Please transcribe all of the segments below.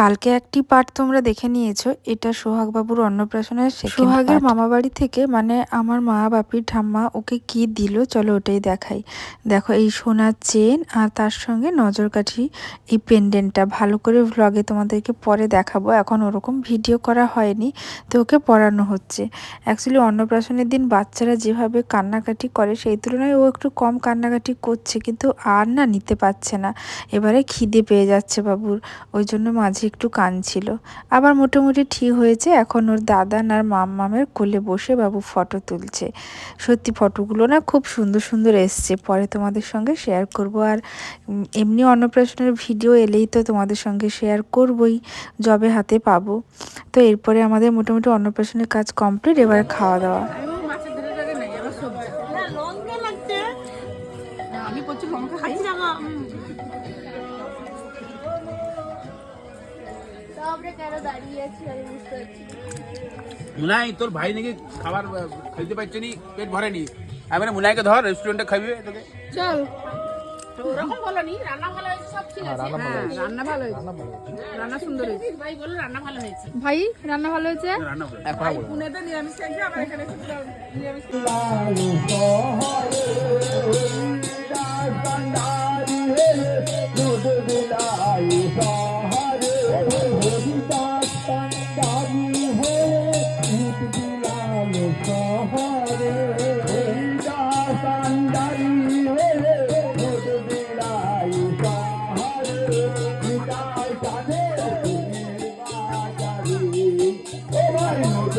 কালকে একটি পার্ট তোমরা দেখে নিয়েছো। এটা সোহাগ বাবুর অন্নপ্রাশনের সোহাগের মামা বাড়ি থেকে মানে আমার মা বাপি ঠাম্মা ওকে কি দিল চলো ওটাই দেখাই। দেখো এই সোনার চেন আর তার সঙ্গে নজরকাঠি এই পেন্ডেন্টটা ভালো করে ভ্লগে তোমাদেরকে পরে দেখাবো। এখন ওরকম ভিডিও করা হয়নি তো ওকে পড়ানো হচ্ছে। অ্যাকচুয়ালি অন্নপ্রাশনের দিন বাচ্চারা যেভাবে কান্নাকাটি করে সেই তুলনায় ও একটু কম কান্নাকাটি করছে কিন্তু আর না নিতে পারছে না। এবারে খিদে পেয়ে যাচ্ছে বাবুর। ওই জন্য মাঝে একটু কাঁদছিল আবার মোটামুটি ঠিক হয়েছে, এখন ওর দাদান আর মামের কোলে বসে বাবু ফটো তুলছে। সত্যি ফটোগুলো না খুব সুন্দর সুন্দর এসছে, পরে তোমাদের সঙ্গে শেয়ার করব। আর এমনি অন্নপ্রাশনের ভিডিও এলেই তো তোমাদের সঙ্গে শেয়ার করবই জবে হাতে পাবো। তো এরপরে আমাদের মোটামুটি অন্নপ্রাশনের কাজ কমপ্লিট এবার খাওয়া দাওয়া। মুনাই তোর ভাই নাকি খাবার খেতে পারছে নি? পেট ভরেনি আমি বলি, মুনাইকে ধর রেস্টুরেন্টে খাবি তোকে। চল। ওরকম বলনি রান্না ভালো হয়েছে সব ঠিক আছে। হ্যাঁ রান্না ভালো হয়েছে। রান্না সুন্দর হয়েছে। ভাই বলো রান্না ভালো হয়েছে। ভাই রান্না ভালো হয়েছে? রান্না করে ভাই পুনেতে নিরামিষ খাইছে আমরা এখানে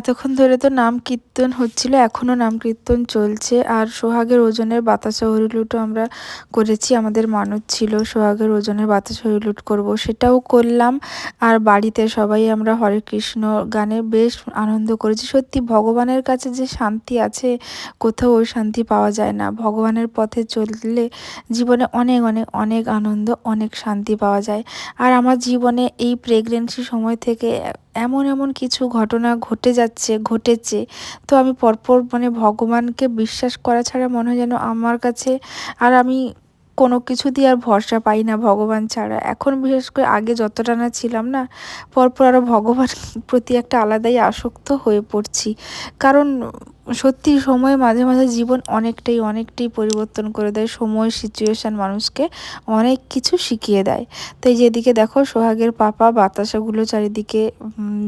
এতক্ষণ ধরে তো নাম কীর্তন হচ্ছিল, এখনও নাম কীর্তন চলছে। আর সোহাগের ওজনের বাতাসা হরিলুটও আমরা করেছি, আমাদের মানত ছিল সোহাগের ওজনের বাতাসা হরিলুট করব, সেটাও করলাম। আর বাড়িতে সবাই আমরা হরে কৃষ্ণ গানে বেশ আনন্দ করেছি। সত্যি ভগবানের কাছে যে শান্তি আছে, কোথাও ওই শান্তি পাওয়া যায় না। ভগবানের পথে চললে জীবনে অনেক অনেক অনেক আনন্দ, অনেক শান্তি পাওয়া যায়। আর আমার জীবনে এই প্রেগনেন্সি সময় থেকে এমন এমন কিছু ঘটনা ঘটে যাচ্ছে, ঘটেছে। তো আমি পরপর মানে ভগবানকে বিশ্বাস করা ছাড়া মনে হয় যেন আমার কাছে আর আমি কোনো কিছু দিয়ে আর ভরসা পাই না ভগবান ছাড়া। এখন বিশেষ করে আগে যতটা না ছিলাম না, পরপর আরও ভগবান প্রতি একটা আলাদাই আসক্ত হয়ে পড়ছি। কারণ সত্যি সময় মাঝে মাঝে জীবন অনেকটাই অনেকটাই পরিবর্তন করে দেয়, সময় সিচুয়েশান মানুষকে অনেক কিছু শিখিয়ে দেয়। তো এই যেদিকে দেখো সোহাগের পাপা বাতাসাগুলো চারিদিকে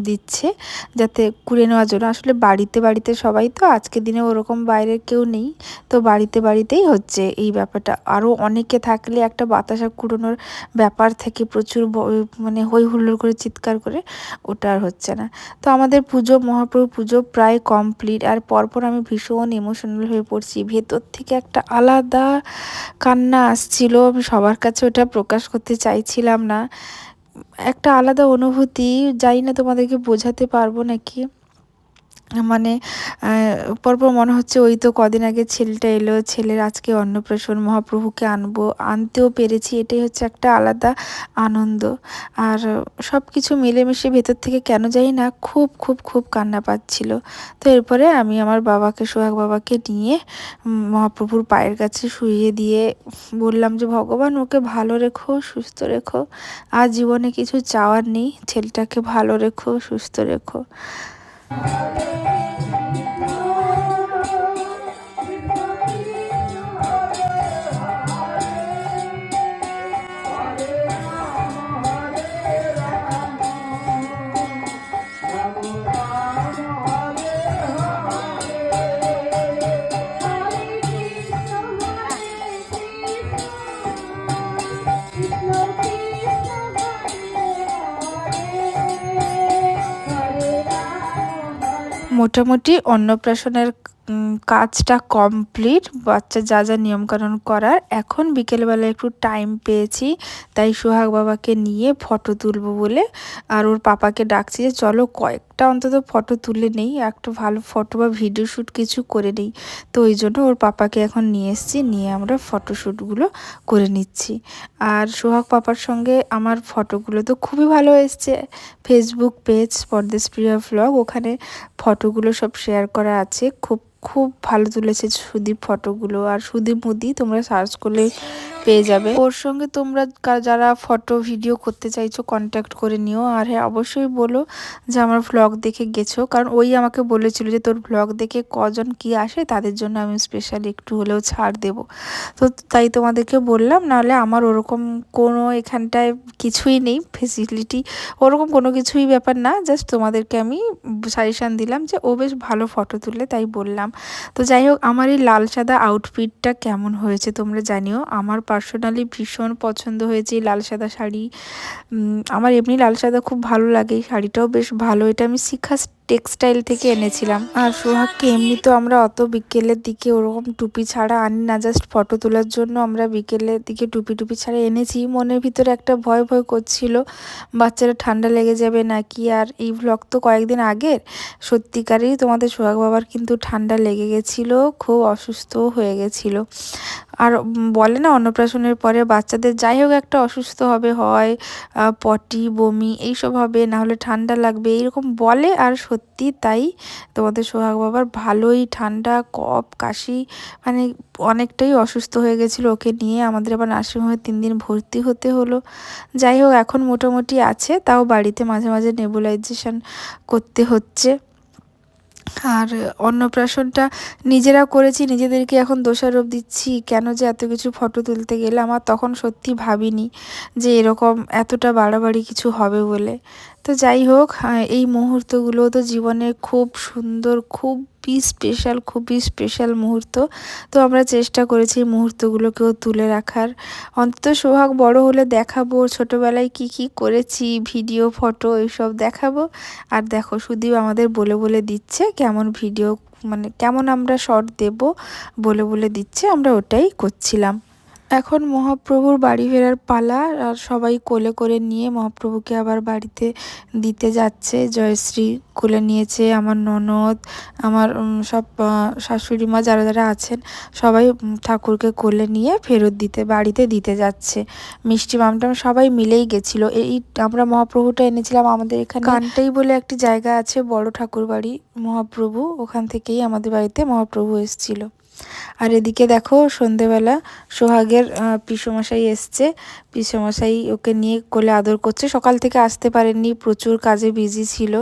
দিচ্ছে যাতে কুড়ে নেওয়ার জন্য। আসলে বাড়িতে বাড়িতে সবাই তো আজকের দিনে ওরকম বাইরের কেউ নেই। তো বাড়িতে, বাড়িতেই হচ্ছে এই ব্যাপারটা। আরও অনেকে থাকলে একটা বাতাসা কুড়োনোর ব্যাপার থেকে প্রচুর মানে হই হুল্লোড় করে, চিৎকার করে ওটা আর হচ্ছে না। তো আমাদের পুজো মহাপ্রভু পুজো প্রায় কমপ্লিট আর পরপর আমি ভীষণ ইমোশনাল হয়ে পড়ছি। ভেতর থেকে একটা আলাদা কান্না আসছিল। আমি সবার কাছে ওটা প্রকাশ করতে চাইছিলাম না। একটা আলাদা অনুভূতি, জানি না তোমাদেরকে বোঝাতে পারব নাকি। মানে পরপর মনে হচ্ছে ওই তো কদিন আগে ছেলেটা এলো, ছেলের আজকে অন্নপ্রাশন মহাপ্রভুকে আনব, আনতেও পেরেছি, এটাই হচ্ছে একটা আলাদা আনন্দ। আর সব কিছু মিলেমিশে ভেতর থেকে কেন জানি না খুব খুব খুব কান্না পাচ্ছিল। তো এরপরে আমি আমার বাবাকে, সোহাগ বাবাকে নিয়ে মহাপ্রভুর পায়ের কাছে শুইয়ে দিয়ে বললাম যে, ভগবান, ওকে ভালো রেখো, সুস্থ রেখো। আর জীবনে কিছু চাওয়ার নেই, ছেলেটাকে ভালো রেখো, সুস্থ রেখো। Thank you. মোটামুটি অন্নপ্রাশনের কাজটা কমপ্লিট, বাচ্চা যা যা নিয়মকানুন করার। এখন বিকেলবেলা একটু টাইম পেয়েছি, তাই সোহাগ বাবাকে নিয়ে ফটো তুলবো বলে। আর ওর পাপাকে ডাকছি যে, চলো কয়েকটা অন্তত ফটো তুলে নেই, একটা ভালো ফটো বা ভিডিও শ্যুট কিছু করে নেই। তো ওই জন্য ওর পাপাকে এখন নিয়ে এসেছি, নিয়ে আমরা ফটোশ্যুটগুলো করে নিচ্ছি। আর সোহাগ পাপার সঙ্গে আমার ফটোগুলো তো খুবই ভালো এসছে। Facebook page Pardesh Priya vlog ওখানে ফটোগুলো সব শেয়ার করা আছে। খুব খুব ভালো তুলেছে সুদীপ ফটোগুলো আর সুদীপ মুদি তোমরা সার্চ করলে পেয়ে যাবে। ওর সঙ্গে তোমরা যারা ফটো, ভিডিও করতে চাইছো কন্ট্যাক্ট করে নিও। আর হ্যাঁ অবশ্যই বলো যে আমার ভ্লগ দেখে গেছো। কারণ ওই আমাকে বলেছিল যে তোর ভ্লগ দেখে কজন কি আসে, তাদের জন্য আমি স্পেশালি একটু হলেও ছাড় দেব। তো তাই তোমাদেরকে বললাম, নাহলে আমার ওরকম কোনো এখানটায় কিছুই নেই ফেসিলিটি ওরকম কোনো কিছুই ব্যাপার না। জাস্ট তোমাদেরকে আমি সাজেশান দিলাম যে ও বেশ ভালো ফটো তুলে তাই বললাম। তো যাই হোক, আমার এই লাল সাদা আউটফিটটা কেমন হয়েছে তোমরা জানিও। আমার পার্সোনালি ভীষণ পছন্দ হয়েছে লাল সাদা শাড়ি। আমার এমনি লাল সাদা খুব ভালো লাগে, এই শাড়িটাও বেশ ভালো। এটা আমি শিখা টেক্সটাইল থেকে এনেছিলাম। আর সোহাগকে এমনি তো আমরা অত বিকেলের দিকে ওরকম টুপি ছাড়া আনি না জাস্ট ফটো তোলার জন্য আমরা বিকেলের দিকে টুপি টুপি ছাড়া এনেছি। মনের ভিতরে একটা ভয় ভয় করছিল, বাচ্চারা ঠান্ডা লেগে যাবে নাকি? আর এই ভ্লগ তো কয়েকদিন আগের। সত্যিকারই তোমাদের সোহাগ বাবার কিন্তু ঠান্ডা লেগে গেছিল, খুব অসুস্থও হয়ে গেছিল। আর বলে না, অন্নপ্রাশনের পরে বাচ্চাদের যাই হোক একটা অসুস্থ হবে, হয় পটি, বমি, এইসব হবে না হলে ঠান্ডা লাগবে, এইরকম বলে। আর সত্যি তাই তোমাদের সোহাগ বাবার ভালোই ঠান্ডা, কফ, কাশি মানে অনেকটাই অসুস্থ হয়ে গেছিল ওকে নিয়ে। আমাদের আবার নার্সিংহোমে তিন দিন ভর্তি হতে হলো। যাই হোক, এখন মোটামুটি আছে, তাও বাড়িতে মাঝে মাঝে নেবুলাইজেশন করতে হচ্ছে। আর অন্নপ্রাশনটা নিজেরা করেছি, নিজেদেরকে এখন দোষারোপ দিচ্ছি, কেন যে এত কিছু ফটো তুলতে গেলে আমার তখন সত্যি ভাবিনি যে এরকম এতটা বাড়াবাড়ি কিছু হবে বলে। তো যাই হোক এই মুহূর্তগুলো তো জীবনে খুব সুন্দর খুবই স্পেশাল খুবই স্পেশাল মুহূর্ত। তো আমরা চেষ্টা করেছি মুহূর্তগুলোকেও তুলে রাখার। অন্তত সোহাগ বড় হলে দেখাবো, ছোটোবেলায় কি কি করেছি ভিডিও ফটো এইসব দেখাবো। আর দেখো, সুদীপ আমাদের বলে বলে দিচ্ছে কেমন ভিডিও মানে কেমন আমরা শর্ট দেব বলে বলে দিচ্ছে, আমরা ওটাই করছিলাম। এখন মহাপ্রভুর বাড়ি ফেরার পালা আর সবাই কোলে করে নিয়ে মহাপ্রভুকে আবার বাড়িতে দিতে যাচ্ছে। জয়শ্রী কোলে নিয়েছে, আমার ননদ, আমার সব শাশুড়ি মা যারা যারা আছেন, সবাই ঠাকুরকে কোলে নিয়ে ফেরত দিতে, বাড়িতে দিতে যাচ্ছে। মিষ্টি মামটাম সবাই মিলেই গেছিল। এই আমরা মহাপ্রভুটা এনেছিলাম আমাদের এখানে। কানটাই বলে একটি জায়গা আছে, বড় ঠাকুর বাড়ি মহাপ্রভু ওখান থেকেই আমাদের বাড়িতে মহাপ্রভু এসেছিল। আর এদিকে দেখো সন্ধেবেলা সোহাগের পিসমশাই এসছে। পিসমশাই ওকে নিয়ে কোলে আদর করছে। সকাল থেকে আসতে পারেননি, প্রচুর কাজে বিজি ছিল।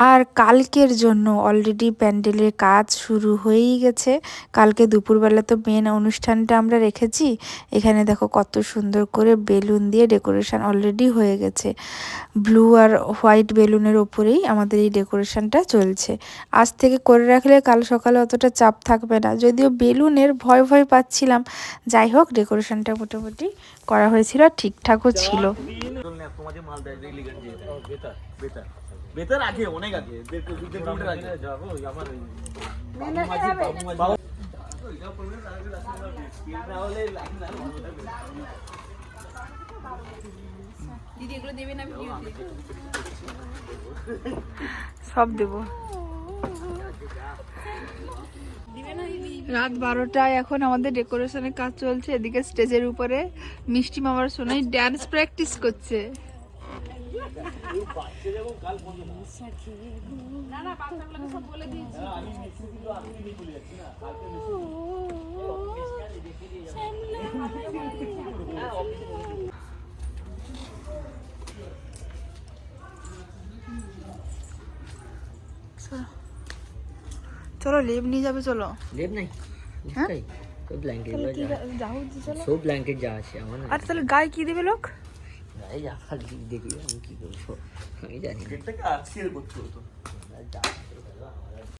আর কালকের জন্য অলরেডি প্যান্ডেলের কাজ শুরু হয়েই গেছে। কালকে দুপুরবেলা তো মেন অনুষ্ঠানটা আমরা রেখেছি। এখানে দেখো কত সুন্দর করে বেলুন দিয়ে ডেকোরেশন অলরেডি হয়ে গেছে। ব্লু আর হোয়াইট বেলুনের ওপরেই আমাদের এই ডেকোরেশনটা চলছে। আজ থেকে করে রাখলে কাল সকালে অতটা চাপ থাকবে না। যদিও বেলুনের ভয় ভয় পাচ্ছিলাম। যাই হোক ডেকোরেশনটা মোটামুটি করা হয়েছিল ঠিকঠাকও ছিল। তোমাদের বেতার। বেতার আগে অনেক আগে। যাব আমার দিদি এগুলো দেবে না সব দেব। রাত বারোটায় এখন আমাদের ডেকোরেশনের কাজ চলছে এদিকে স্টেজের উপরে মিষ্টি মামার সোনাই ড্যান্স প্র্যাকটিস করছে। চলো লেপ নিয়ে যাবে চলো লেপ নাই হ্যাঁ? তাই তো ব্ল্যাঙ্কেটগুলো যা যাও চলো সব ব্ল্যাঙ্কেট যা আছে আমার না আর তাহলে গায়ে কি দেবে লোক এই যা খালি দেখি আমি কি করব আমি জানি না। আজকে করছ তো যা